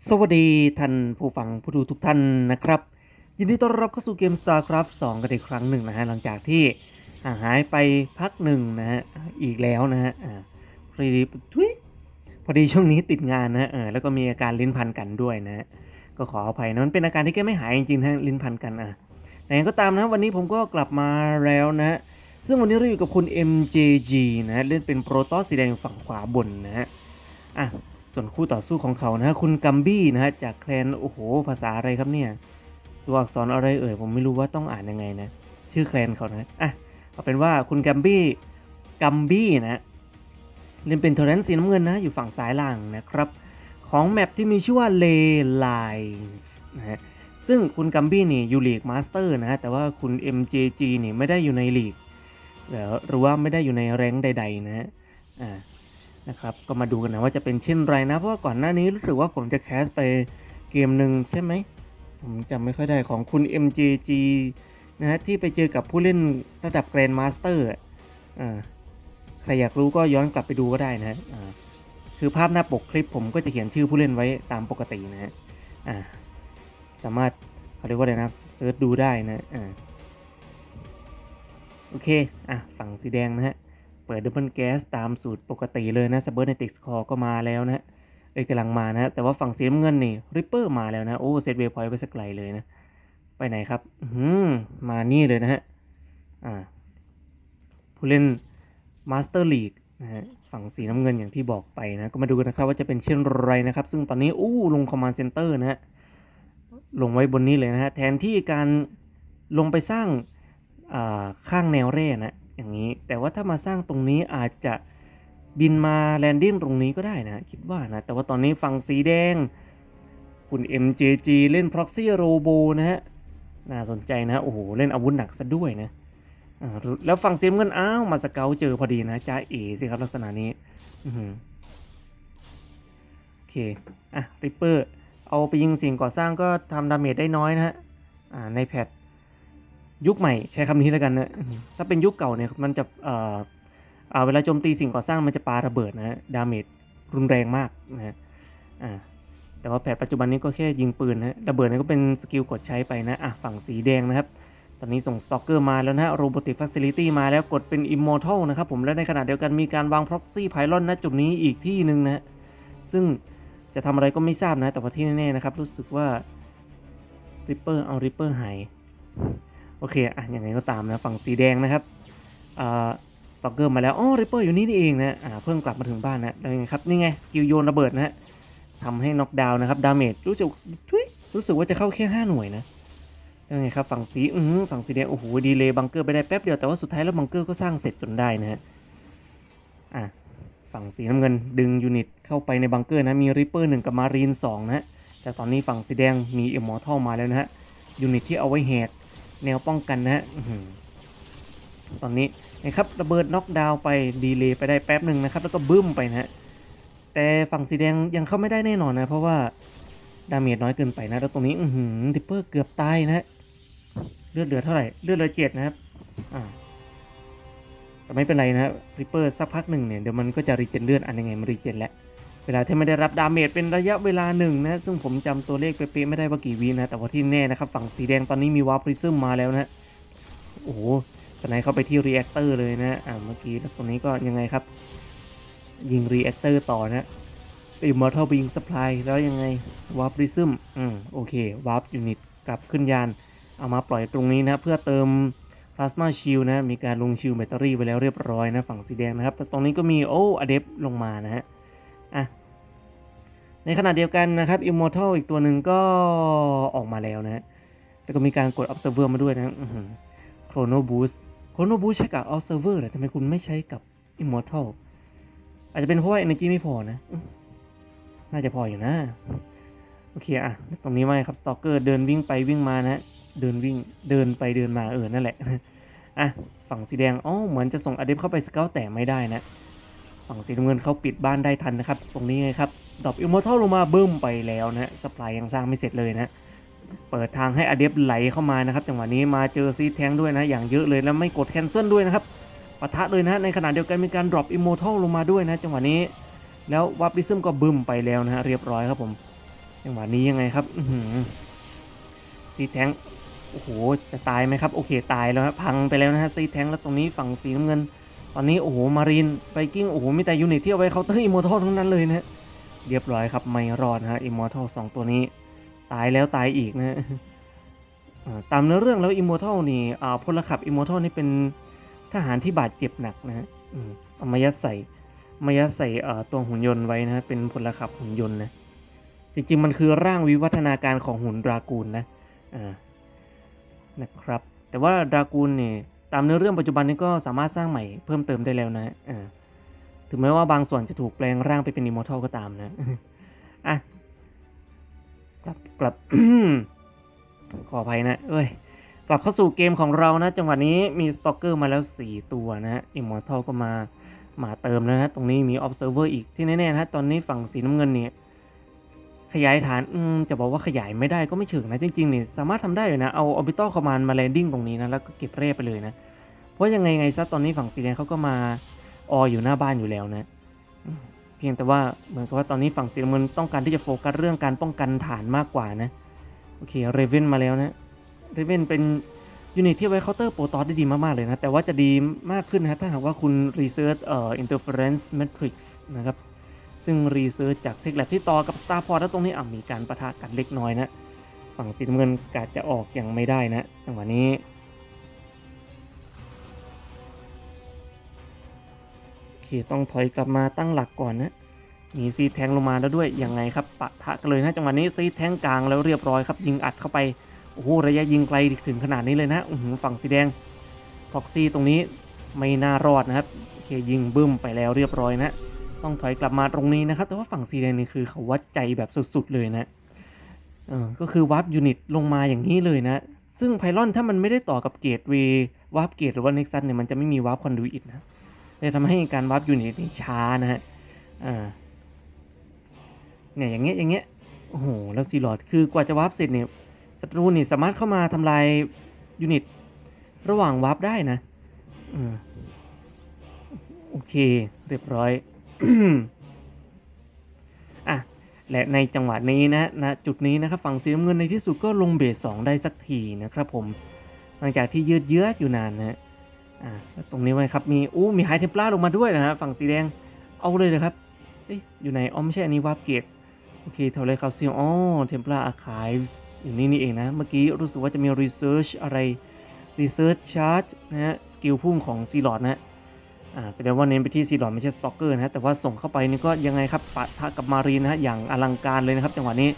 สวัสดีท่านผู้ฟังผู้ดูทุกท่านนะครับ ยินดีต้อนรับเข้าสู่เกม StarCraft 2 กันอีกครั้งหนึ่งนะฮะ หลังจากที่ห่างหายไปพักหนึ่งนะฮะ อีกแล้วนะฮะพอดีทุยพอดีช่วงนี้ติดงานนะเออแล้วก็มีอาการลิ้นพันกันด้วยนะ ก็ขออภัยนะมันเป็นอาการที่แกไม่หายจริงๆนะฮะลิ้นพันกันอะแต่ยังก็ตามนะวันนี้ผมก็กลับมาแล้วนะฮะซึ่งวันนี้เราอยู่กับคุณ MJG นะฮะเล่นเป็นโปรโตสสีแดงฝั่งขวาบนนะฮะอะ ส่วนคู่ต่อสู้ของเขานะฮะคุณกัมบี้นะฮะจากแคลนโอ้โห ภาษาอะไรครับเนี่ย ตัวอักษรอะไรเอ่ยผมไม่รู้ว่าต้องอ่านยังไงนะ ชื่อแคลนเขานะอะเอาเป็นว่าคุณกัมบี้กัมบี้นะเล่นเป็นเทอร์เรนสีน้ำเงินนะอยู่ฝั่งซ้ายล่างนะครับ ของแมปที่มีชื่อว่าเลไลน์นะฮะซึ่งคุณกัมบี้นี่อยู่ลีกมาสเตอร์นะฮะแต่ว่าคุณ MJG นี่ไม่ได้อยู่ในลีกหรือว่าไม่ได้อยู่ในแรงใด ๆ นะฮะอ่า นะครับก็มาดูกันนะว่าจะเป็นเช่นไรนะ เพราะว่าก่อนหน้านี้รู้สึกว่าผมจะแคสไปเกมหนึ่งใช่ไหม ผมจำไม่ค่อยได้ของคุณ MJG นะฮะที่ไปเจอกับผู้เล่นระดับแกรนด์มาสเตอร์อ่าใครอยากรู้ก็ย้อนกลับไปดูก็ได้นะฮะอ่าคือภาพหน้าปกคลิปผมก็จะเขียนชื่อผู้เล่นไว้ตามปกตินะฮะอ่าสามารถเขาเรียกว่าอะไรนะเซิร์ชดูได้นะอ่าโอเค อะ ฝั่งสีแดงนะฮะ เปิดดับเบิลแก๊สตามสูตรปกติเลยนะ s เ b อร์ n นติกสคอร์ก็มาแล้วนะเอ้ยกำลังมานะแต่ว่าฝั่งสีน้ำเงินนี่ริปเปอร์มาแล้วนะโอ้เซตเวพอยต์ไปสักไกลเลยนะ ไปไหนครับอืมมานี่เลยนะฮะอ่าผู้เล่นมาสเตอร์ลีกนะฮะฝั่งสีน้ำเงินอย่างที่บอกไปนะ ก็มาดูกันนะครับว่าจะเป็นเช่นไรนะครับ ซึ่งตอนนี้อู้ลงคอมมานด์เซ็นเตอร์นะฮะลงไว้บนนี้เลยนะฮะแทนที่การลงไปสร้างอ่าข้างแนวเร่นะ อย่างนี้ แต่ว่าถ้ามาสร้างตรงนี้อาจจะบินมาแลนดิ้งตรงนี้ก็ได้นะ คิดว่านะ แต่ว่าตอนนี้ฝั่งสีแดง คุณ MJG เล่น Proxy Robo นะฮะ น่าสนใจนะ โอ้โห เล่นอาวุธหนักซะด้วยนะแล้วฝั่งสีน้ำเงินอ้าว มาสเกลเจอพอดีนะจ้าเอสิครับลักษณะนี้โอเค อะริปเปอร์ เอาไปยิงสิ่งก่อสร้างก็ทำดาเมจได้น้อยนะฮะในแพท ยุคใหม่ใช้คำนี้แล้วกันนะถ้าเป็นยุคเก่าเนี่ยมันจะเอ่อเวลาโจมตีสิ่งก่อสร้างมันจะปาระเบิดนะดาเมจรุนแรงมากนะฮะอ่าแต่ว่าแผนปัจจุบันนี้ก็แค่ยิงปืนนะระเบิดนี่ก็เป็นสกิลกดใช้ไปนะอะฝั่งสีแดงนะครับ ตอนนี้ส่งสตอกเกอร์มาแล้วนะโรบอติกฟัซิลิตี้มาแล้วกดเป็นอิมมอร์ทัลนะครับผมและในขณะเดียวกันมีการวางพ็อกซี่ไพลอนณจุดนี้อีกที่หนึ่งนะฮะซึ่งจะทำอะไรก็ไม่ทราบนะ แต่ว่าที่แน่ๆนะครับ รู้สึกว่าริปเปอร์เอาริปเปอร์หาย โอเคอะยังไงก็ตามนะฝั่งสีแดงนะครับอ่าสตอกเกอร์มาแล้วอ๋อริปเปอร์อยู่นี่นี่เองนะอ่าเพิ่งกลับมาถึงบ้านนะแล้วยังไงครับนี่ไงสกิลโยนระเบิดนะฮะทำให้น็อกดาวน์นะครับดาเมจรู้สึกทุยรู้สึกว่าจะเข้าแค่ 5 หน่วยนะยังไงครับฝั่งสีอือฝั่งสีแดงโอ้โหดีเลย์บังเกอร์ไปได้แป๊บเดียวแต่ว่าสุดท้ายแล้วบังเกอร์ก็สร้างเสร็จจนได้นะฮะอะฝั่งสีน้ำเงินดึงยูนิตเข้าไปในบังเกอร์นะมีริปเปอร์หนึ่งกับมารีนสองนะฮะแต่ตอนนี้ฝั่งสีแดงมีเอมมอร์ทัลมาแล้วนะฮะยูนิตที่เอาไว้แหก แนวป้องกันนะฮะอื้อหือตอนนี้นะครับระเบิดน็อกดาวน์ไปดีเลย์ไปได้แป๊บหนึ่งนะครับ แล้วก็บึ้มไปนะฮะแต่ฝั่งสีแดงยังเข้าไม่ได้แน่นอนนะ เพราะว่าดาเมจน้อยเกินไปนะ แล้วตรงนี้อือหือดิปเปอร์เกือบตายนะฮะเลือดเหลือเท่าไหร่เลือดเหลือเจ็ดนะครับอ่าแต่ไม่เป็นไรนะริปเปอร์สักพักหนึ่งเนี่ยเดี๋ยวมันก็จะรีเจนเลือดอันยังไงมันรีเจนแล้ว เวลาที่ไม่ได้รับดาเมจเป็นระยะเวลาหนึ่งนะซึ่งผมจำตัวเลขเป๊ะๆไม่ได้ว่ากี่วินะ แต่ว่าที่แน่นะครับ ฝั่งสีแดงตอนนี้มีวาร์ปริซึมมาแล้วนะ โอ้โหสไนเข้าไปที่รีแอคเตอร์เลยนะอ่าเมื่อกี้แล้วตรงนี้ก็ยังไงครับ ยิงรีแอคเตอร์ต่อนะไปมอร์ทัลไปยิงสปายแล้วยังไงวาร์ปริซึมอืมโอเควาร์ปยูนิตกลับขึ้นยาน เอามาปล่อยตรงนี้นะเพื่อเติมพลาสมาชิลนะ มีการลงชิลแบตเตอรี่ไปแล้วเรียบร้อยนะ ฝั่งสีแดงนะครับ แต่ตรงนี้ก็มีโอ้อเดฟลงมานะฮะ อะ ในขณะเดียวกันนะครับ Immortal อีกตัวหนึ่งก็ออกมาแล้วนะ แล้วก็มีการกด Observer มาด้วยนะ Chrono Boost Chrono Boost ใช้กับ Observer เหรอทำไมคุณไม่ใช้กับ Immortal อาจจะเป็นเพราะว่า Energy ไม่พอนะ น่าจะพออยู่นะ โอเคอะตรงนี้ไม่ครับ Stalker เดินวิ่งไปวิ่งมานะ เดินวิ่ง เดินไปเดินมาเออ นั่นแหละ อะ ฝั่งสีแดง อ๋อ เหมือนจะส่งอเดฟเข้าไปสเกลแต่ไม่ได้นะ ฝั่งสีน้ำเงินเขาปิดบ้านได้ทันนะครับ ตรงนี้ไงครับดอปอิมมอร์ทัลลงมาบึ้มไปแล้วนะสปายยังสร้างไม่เสร็จเลยนะ เปิดทางให้อเดฟไหลเข้ามานะครับจังหวะนี้มาเจอซีแทงด้วยนะ อย่างเยอะเลยแล้วไม่กดแคนเซิลด้วยนะครับปะทะเลยนะในขณะเดียวกันมีการดรอปอิมมอร์ทัลลงมาด้วยนะจังหวะนี้แล้ววับดิซึมก็บึ้มไปแล้วนะฮะเรียบร้อยครับผมจังหวะนี้ยังไงครับอืซีแทงโอ้โหจะตายไหมครับ โอเคตายแล้วฮะพังไปแล้วนะฮะซีแทงแล้วตรงนี้ฝั่งสีน้ำเงิน ตอนนี้โอ้โหมารีนไ i กิ้งโอ้โหมีแต่ยูนิตที่เอาไว้เคาน์เตอร์อิมมอร์ทัลทั้งนั้นเลยนะเรียบร้อยครับไม่รอดฮะอิมมอร์ทัลสองตัวนี้ ตายแล้วตายอีกนะตามเนื้อเรื่องแล้วอิมมอร์ทัลนี่อ่าพลขับอิมมอร์ทัลนี่เป็นทหารที่บาดเจ็บหนักนะฮะอมเอามายัดใส่มายัดใส่เอ่อตัวหุ่นยนต์ไว้นะฮะเป็นพลขับหุ่นยนต์นะจริงๆมันคือร่างวิวัฒนาการของหุ่นดรากูลนะอ่านะครับ แต่ว่าดรากูลเนี่ย ตามเนื้อเรื่องปัจจุบันนี้ก็สามารถสร้างใหม่เพิ่มเติมได้แล้วนะอ่าถึงแม้ว่าบางส่วนจะถูกแปลงร่างไปเป็นอิมมอร์ทัลก็ตามนะอะกลับกลับขออภัยนะ เอ้ย กลับเข้าสู่เกมของเรานะ จังหวะนี้มีสตอกเกอร์มาแล้ว 4 ตัวนะฮะอิมมอร์ทัลก็มามาเติมแล้วนะ ตรงนี้มี Observer อีกที่แน่ๆนะฮะตอนนี้ฝั่งสีน้ำเงินเนี่ย ขยายฐานอืมจะบอกว่าขยายไม่ได้ก็ไม่ถึงนะ จริงๆนี่สามารถทำได้อยู่นะ เอา Orbital Command มาแลนดิ้งตรงนี้นะ แล้วก็เก็บเร่ไปเลยนะ เพราะยังไงไงซะตอนนี้ฝั่งสีแดงเขาก็มาอออยู่หน้าบ้านอยู่แล้วนะ เพียงแต่ว่าเหมือนกับว่าตอนนี้ฝั่งสีเงินต้องการที่จะโฟกัสเรื่องการป้องกันฐานมากกว่านะ โอเคเรเวนมาแล้วนะเรเวนเป็นยูนิตที่ไว้เคาน์เตอร์โปรตอสได้ดีมากๆเลยนะ แต่ว่าจะดีมากขึ้นนะถ้าหากว่าคุณ research เอ่อ interference matrix นะครับ ซึ่ง research จากเทคแลบที่ต่อกับ Starport แล้วตรงนี้อะมีการประทะกันเล็กน้อยนะ ฝั่งสีน้ำเงินกาจะออกยังไม่ได้นะจังหวะนี้โอเคต้องถอยกลับมาตั้งหลักก่อนนะมีซีแทงลงมาแล้วด้วยยังไงครับปะทะกันเลยนะจังหวะนี้ซีแทงกลางแล้วเรียบร้อยครับ ยิงอัดเข้าไปโอ้โหระยะยิงไกลถึงขนาดนี้เลยนะฝั่งสีแดงฟ็อกซี่ตรงนี้ไม่น่ารอดนะครับโอเคยิงบึ้มไปแล้วเรียบร้อยนะ ต้องถอยกลับมาตรงนี้นะครับ แต่ว่าฝั่งสีแดงนี่คือเขาวัดใจแบบสุดๆเลยนะเออก็คือวาร์ปยูนิตลงมาอย่างนี้เลยนะ ซึ่งไพลอนถ้ามันไม่ได้ต่อกับเกตเววาร์ปเกตหรือว่าเน็กซัสเนี่ยมันจะไม่มีวาร์ปคอนดูอิตนะเลยทำให้การวาร์ปยูนิตนี่ช้านะฮะอ่าเนี่ยอย่างเงี้ยอย่างเงี้ยโอ้โหแล้วซีลอดคือกว่าจะวาร์ปเสร็จเนี่ยศัตรูนี่สามารถเข้ามาทำลายยูนิตระหว่างวาร์ปได้นะอโอเค เรียบร้อย อะและในจังหวะนี้นะนะจุดนี้นะครับฝั่งสีน้ำเงินในที่สุดก็ลงเบสสองได้สักทีนะครับผม หลังจากที่ยืดเยื้ออยู่นานนะอ่าตรงนี้ไว้ครับมีอู้มีไฮเทมปลาลงมาด้วยนะฮะฝั่งสีแดงเอาเลยเลยครับเอ๊ะอยู่ไหนอ๋อไม่ใช่อันนี้วาร์ปเกตโอเคเท่าไรครับซีอ๋อเทม p ล a r Archives อยู่นี่นี่เองนะ เมื่อกี้รู้สึกว่าจะมี Research อะไร Research Charge นะฮะสกิลพุ่งของซีลอดนะฮะ อ่าแสดงว่าเน้นไปที่ซีลอดไม่ใช่สต็อกเกอร์นะฮะแต่ว่าส่งเข้าไปนี่ก็ยังไงครับปะทะกับมารีนนะฮะอย่างอลังการเลยนะครับจังหวะนี้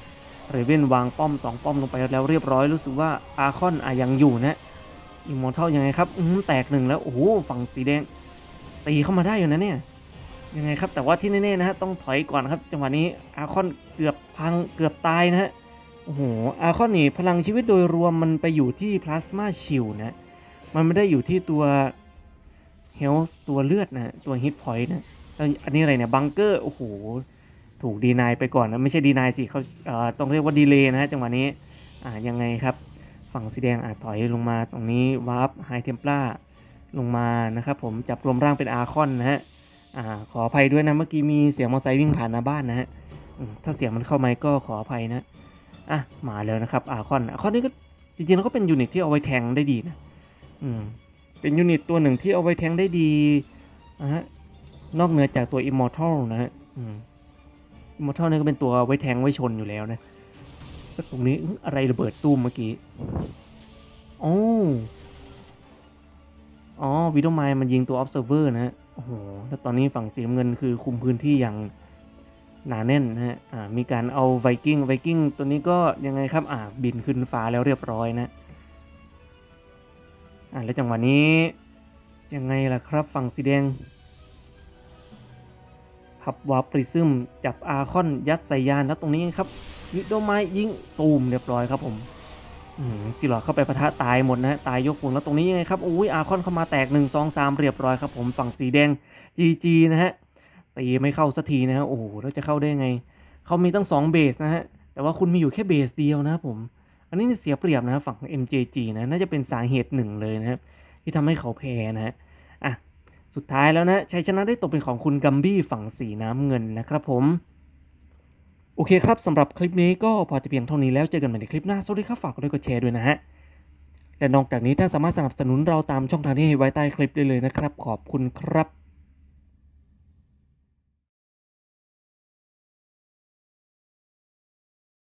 เรเวนวางป้อม 2 ป้อมลงไปแล้วเรียบร้อยรู้สึกว่าอาคอนอะยังอยู่นะอิมมอร์ทัลยังไงครับอื้อหือแตกหนึ่งแล้วโอ้โหฝั่งสีแดงตีเข้ามาได้อยู่นะเนี่ยยังไงครับแต่ว่าที่แน่ๆนะฮะต้องถอยก่อนครับ จังหวะนี้อาคอนเกือบพังเกือบตายนะฮะโอ้โหอาคอนนี่พลังชีวิตโดยรวมมันไปอยู่ที่พลาสมาชิลนะมันไม่ได้อยู่ที่ตัว เฮลตัวเลือดนะตัวฮิตพอยต์นะแล้วอันนี้อะไรเนี่ยบังเกอร์โอ้โหถูกดีนายไปก่อนนะไม่ใช่ดีนายสิเขาเต้องเรียกว่าดีเลย์นะฮะจังหวะนี้อ่ายังไงครับ ฝั่งสีแดงอาจถอยลงมาตรงนี้วาร์ปไฮเทม p ลาลงมานะครับผมจับรวมร่างเป็นอาคอนนะฮะอ่าขออภัยด้วยนะเมื่อกี้มีเสียงมอเตอร์ไซค์วิ่งผ่านหน้าบ้านนะฮะถ้าเสียงมันเข้าไหมก็ขออภัยนะอะมาแล้วนะครับอาคอนอาคอนนี่ก็จริงๆแล้วก็เป็นยูนิตที่เอาไว้แทงได้ดีนะอืม เป็นยูนิตตัวหนึ่งที่เอาไว้แทงได้ดีนะฮะนอกเหนือจากตัว Immortal นะฮะอืม Immortal นี่ก็เป็นตัวไว้แทงไว้ชนอยู่แล้วนะแล้วตรงนี้อื้ออะไรระเบิดตู้มเมื่อกี้โอ้อ๋อวิดโอไมมันยิงตัว Observer นะฮะโอ้โหแล้วตอนนี้ฝั่งสีน้ำเงินคือคุมพื้นที่อย่างหนาแน่นนะฮะ อ่า มีการเอาไวกิ้ง ไวกิ้งตัวนี้ก็ยังไงครับ อ่า บินขึ้นฟ้าแล้วเรียบร้อยนะ อ่าแล้วจังหวะนี้ยังไงล่ะครับฝั่งสีแดง พับวาร์ปริซึมจับอาคอนยัดใส่ยานแล้วตรงนี้ครับวิดโดไม้ยิงตูมเรียบร้อยครับผมอืมสิหลอดเข้าไปปะทะตายหมดนะตายยกวงแล้วตรงนี้ยังไงครับอุ้ยอาคอนเข้ามาแตก1 2 3 เรียบร้อยครับผมฝั่งสีแดง GG นะฮะตีไม่เข้าสักทีนะฮะโอ้โหแล้วจะเข้าได้ไงเขามีตั้ง2เบสนะฮะแต่ว่าคุณมีอยู่แค่เบสเดียวนะครับผม อันนี้เสียเปรียบนะฝั่ง MJG นะน่าจะเป็นสาเหตุหนึ่งเลยนะครับที่ทำให้เขาแพ้นะฮะอะสุดท้ายแล้วนะชัยชนะได้ตกเป็นของคุณกัมบี้ฝั่งสีน้ำเงินนะครับผมโอเคครับสำหรับคลิปนี้ก็พอจะเพียงเท่านี้แล้วเจอกันใหม่ในคลิปหน้าสวัสดีครับฝากกดไลค์กดแชร์ด้วยนะฮะและนอกจากนี้ท่านสามารถสนับสนุนเราตามช่องทางที่ให้ไว้ใต้คลิปได้เลยนะครับ ขอบคุณครับ